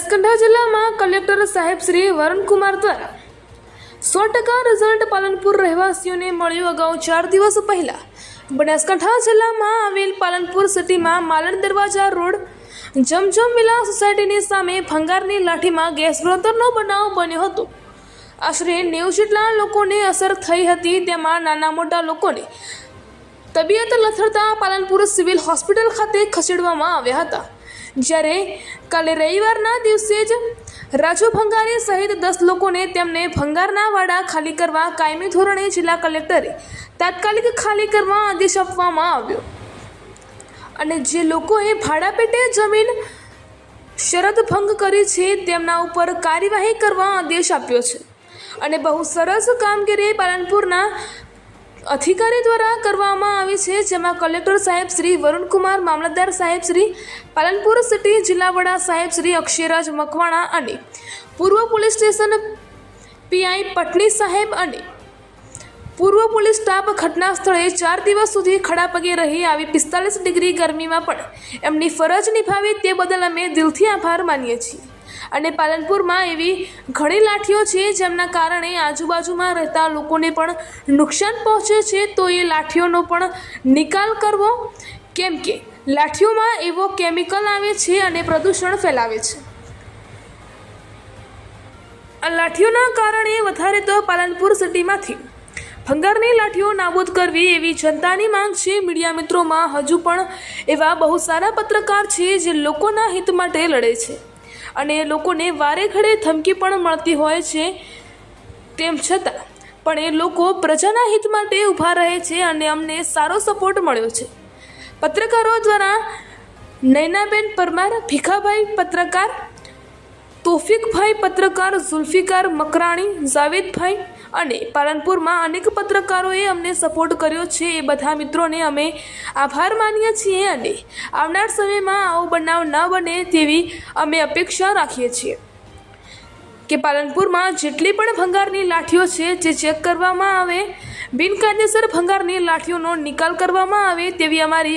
બનાસકાંઠા જિલ્લામાં કલેક્ટર સાહેબ શ્રી વરુણકુમાર દ્વારા સો ટકા રિઝલ્ટ પાલનપુર રહેવાસીઓને મળ્યું અગાઉ ચાર દિવસ પહેલા. બનાસકાંઠા જિલ્લામાં આવેલ પાલનપુર સિટીમાં માલણ દરવાજા રોડ, જમજમ વિલા સોસાયટીની સામે ભંગારની લાઠીમાં ગેસ બ્રોતરનો બનાવ બન્યો હતો. આશરે નેવું જેટલા લોકોને અસર થઈ હતી, તેમાં નાના મોટા લોકોને તબિયત લથડતા પાલનપુર સિવિલ હોસ્પિટલ ખાતે ખસેડવામાં આવ્યા હતા. જ્યારે કાલે રવિવારના દિવસે જ રાજુ ભંગારી સહિત દસ લોકોને તેમને ભંગારના વાડા ખાલી કરવા કાયમી ધોરણે જિલ્લા કલેક્ટરે તાત્કાલિક ખાલી કરવા આદેશ આપવામાં આવ્યો. અને જે લોકોએ ભાડા પેટે જમીન શરત ભંગ કરી છે, તેમના ઉપર કાર્યવાહી કરવા આદેશ આપ્યો છે. અને બહુ સરસ કામગીરી પાલનપુરના અધિકારી દ્વારા કરવામાં આવી છે, જેમાં કલેક્ટર સાહેબ શ્રી વરુણકુમાર, મામલતદાર સાહેબ શ્રી પાલનપુર સિટી જિલ્લા વડા સાહેબ શ્રી અક્ષયરાજ મકવાણા અને પૂર્વ પોલીસ સ્ટેશન પીઆઈ પટણી સાહેબ અને પૂર્વ પોલીસ સ્ટાફ ઘટના સ્થળે ચાર દિવસ સુધી ખડા પગે રહી આવી પિસ્તાલીસ ડિગ્રી ગરમીમાં પણ એમની ફરજ નિભાવી તે બદલ અમે દિલથી આભાર માનીએ છીએ. અને પાલનપુરમાં એવી ઘણી લાઠીઓ છે જેમના કારણે આજુબાજુમાં રહેતા લોકોને પણ નુકસાન પહોંચે છે. તો એ લાઠીઓનો પણ નિકાલ કરવો, કેમ કે લાઠીઓમાં એવો કેમિકલ આવે છે અને પ્રદૂષણ ફેલાવે છે. આ લાઠીઓના કારણે વધારે તો પાલનપુર સિટીમાંથી ભંગારની લાઠીઓ નાબૂદ કરવી એવી જનતાની માંગ છે. મીડિયા મિત્રોમાં હજુ પણ એવા બહુ સારા પત્રકાર છે જે લોકોના હિત માટે લડે છે. અને એ લોકોને વારે ઘડે ધમકી પણ મળતી હોય છે. તેમ છતાં, પણ એ લોકો પ્રજાના હિત માટે ઊભા રહે છે અને અમને સારો સપોર્ટ મળ્યો છે. પત્રકારો દ્વારા નૈનાબેન પરમાર, ભીખાભાઈ પત્રકાર તોફિકભાઈ પત્રકાર ઝુલ્ફિકાર મકરાણી જાવેદભાઈ અને પાલનપુરમાં અનેક પત્રકારોએ અમને સપોર્ટ કર્યો છે. એ બધા મિત્રોને અમે આભાર માનીએ છીએ અને આવનાર સમયમાં આવો બનાવ ન બને તેવી અમે અપેક્ષા રાખીએ છીએ. કે પાલનપુરમાં જેટલી પણ ભંગારની લાઠીઓ છે જે ચેક કરવામાં આવે, બિનકાયદેસર ભંગારની લાઠીઓનો નિકાલ કરવામાં આવે તેવી અમારી